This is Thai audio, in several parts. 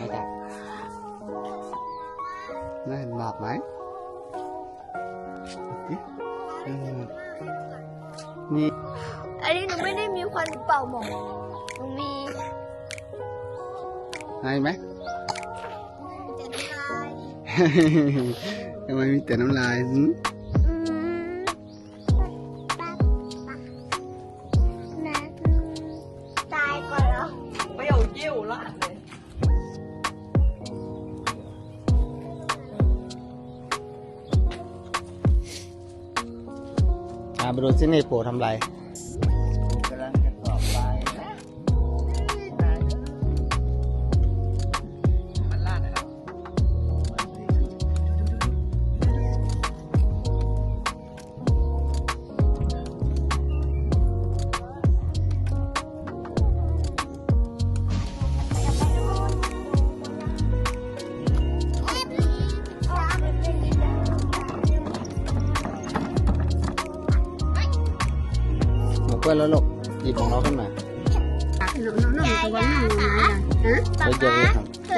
ไม่ได้น่าเห็นบาปไหมดูสิเออนี่อันนี้หนูไม่ได้มีควันเป่าหมอกหนูมีเห็นไหมแต่น้ำลายทำไมมีแต่น้ำลาย อ่าไปดูซินี่ปู่ทำไร หมูกล้วยแล้วลูกหยิบของเราขึ้นมาหนูหนูหนูตัวหนูนะฮะเดี๋ยวเดี๋ยวครับเ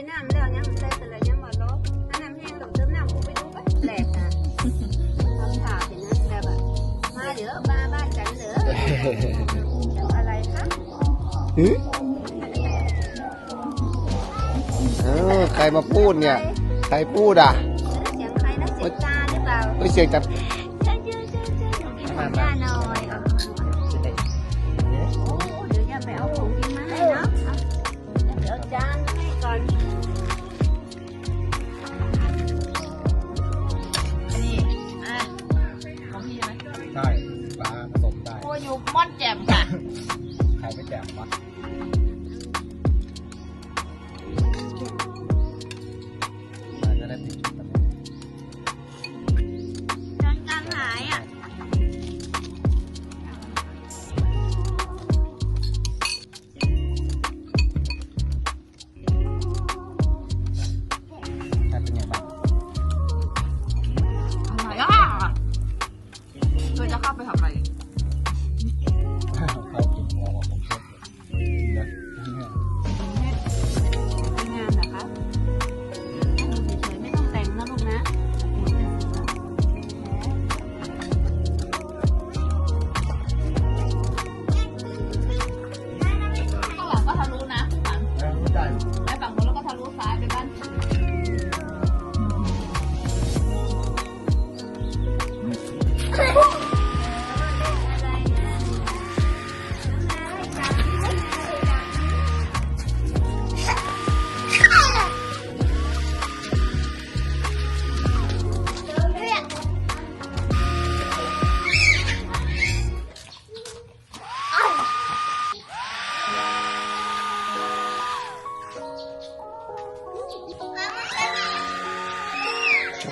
ยร้องไห้ตอนขึ้นเขาไหมอะเกิดจะร้องไม่เจอจะร้องเพื่อนนู้นน่ะเนี่ยอะจิ้มอะร้องเรียกร้องก่อนอะอะน่าจะได้กับกับดักกานี่จะจะร้องร้องร้องร้องแบบใส่น้ำแล้วยังใส่แต่ละยังมาล้อถ้าน้ำแห้งเราเติมน้ำกูไปดูไปแหลกอะทำผ่าเป็นนะแบบอะมาเดี๋ยวมาบ้านกันเหรอจะอะไรคะหึเออใครมาพูดเนี่ย ใครพูดอะเสียงใครนะเสียงตาหรือเปล่าเฮ้ยเสียงจาก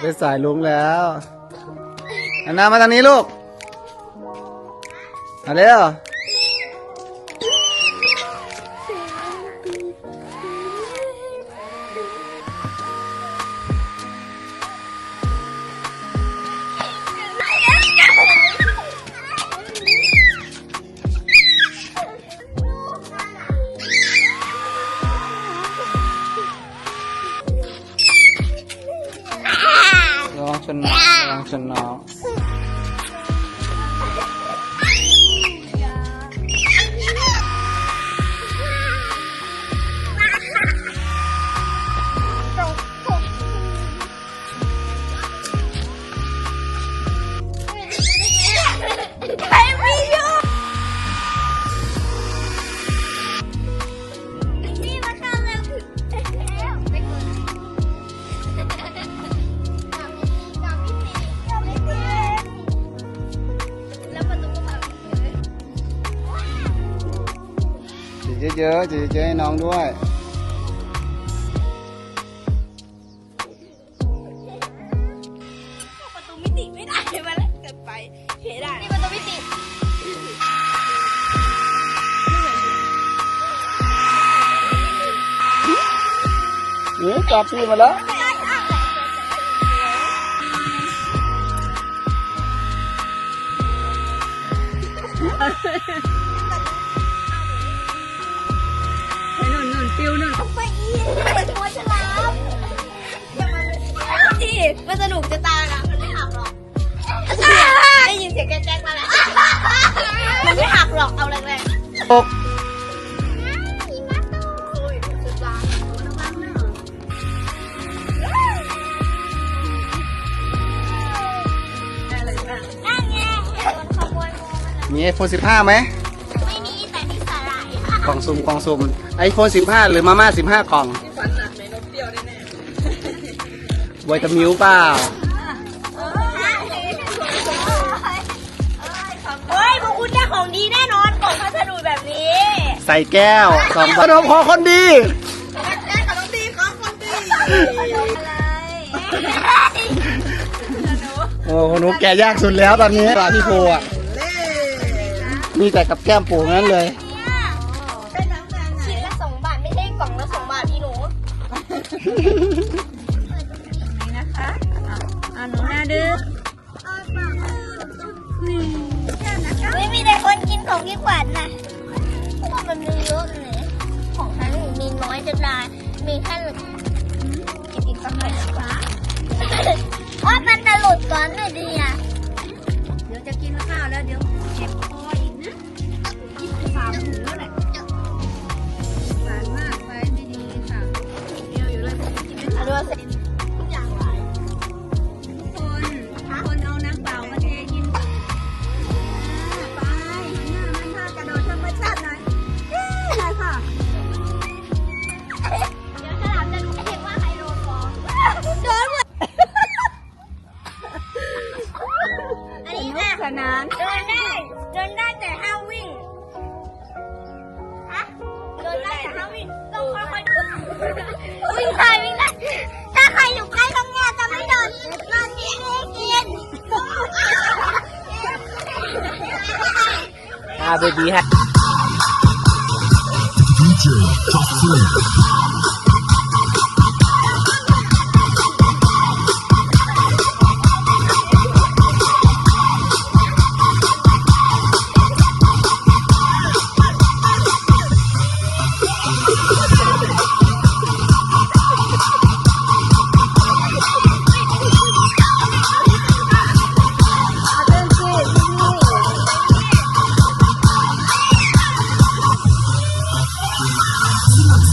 ไปสายลุงแล้วอันนามาทางนี้ลูกมาเร็ว ระ เยอะๆจะเจอะๆให้น้องด้วยประตูมิติไม่ได้มาแล้วเกินไปเห็นได้นี่ประตูมิตินูจับพี่มาแล้ว นุ่นนุ่นปิวนุ่นไปอีกหัวฉลามอย่ามาที่มันสนุกจะตายนะมันไม่หักหรอก ได้ยินเสียงแจ๊กมาแล้ว มันไม่หักหรอก เอาแรงตกๆนั่นไงมันขโมยโมมันมีไอโฟนสิบห้าไหม กล่องซุ่มกล่องซุ่มไอโฟนสิบห้าหรือมาม่าสิบห้ากล่องที่ฝันหนักในนกเดียวแน่ไวตามิวเปล่าเฮ้ยพวกคุณได้ของดีแน่นอนกล่องพัสดุแบบนี้ ใส่แก้วสองขนมพอคนดีแจ้งกับน้องดีครับคนดีโอ้โหหนูแกะยากสุดแล้วตอนนี้ปลาพี่โพอะเล่มีแต่กับแก้มปูนั้นเลย อ่าหนูหน้าดื้อไม่มีแต่คนกินของพี่ขวัญน่ะเพราะว่ามันมีเยอะเลยของฉันมีน้อยจะตายมีแค่กินอีกสักหน่อยนะคะว่ามันจะหลุดก่อนหน่อยดีอะเดี๋ยวจะกินข้าวแล้วเดี๋ยวเจ็บคออีกนะยี่สิบสามถุงแล้วแหละหวานมากไปไม่ดีค่ะเดียวอยู่เลยกินไม่เอาทัน อาเ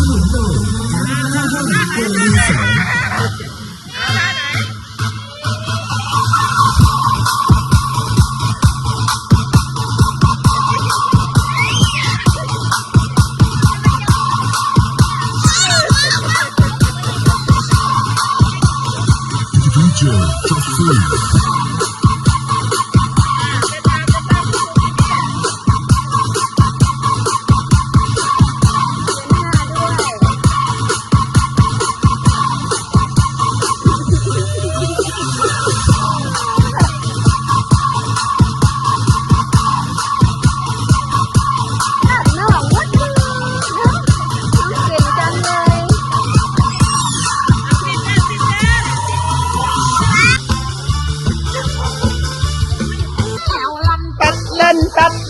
บบี 打